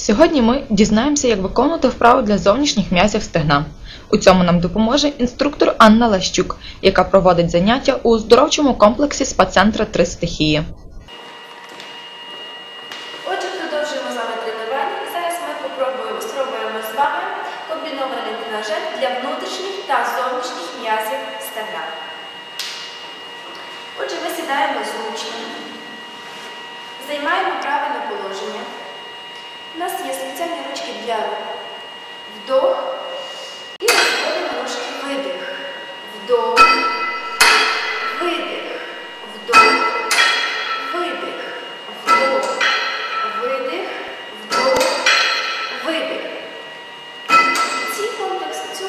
Сьогодні ми дізнаємося, як виконувати вправи для зовнішніх м'язів стегна. У цьому нам допоможе інструктор Анна Лащук, яка проводить заняття у оздоровчому комплексі спа-центра «Три стихії. Отже, продовжуємо з вами тренування. Зараз ми попробуємо спробуємо з вами комбінований тренажер для внутрішніх та зовнішніх м'язів стегна. Отже, ми сідаємо зручно, займаємо положення. У нас є спеціальні ручки для. Вдох і розводимо ножки видих. Вдох, видих, вдох, видих, вдох, видих, вдох, видих. Ці комплекс, цю,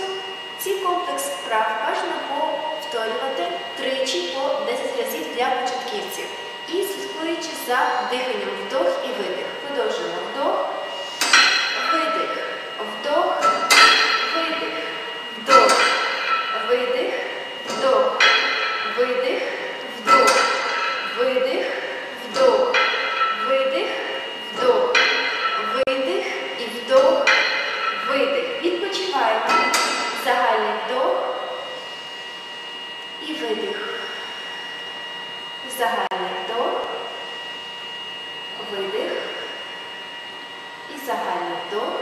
ці комплекс вправ бажано повторювати тричі по 10 разів для початківців. І слідкуючи за диханням вдох і видих. і видих. Загальний вдох, видих. І загальний вдох.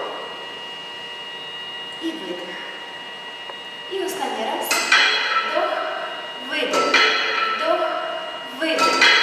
І видих. І останній раз. Вдох, видих. Вдох, видих.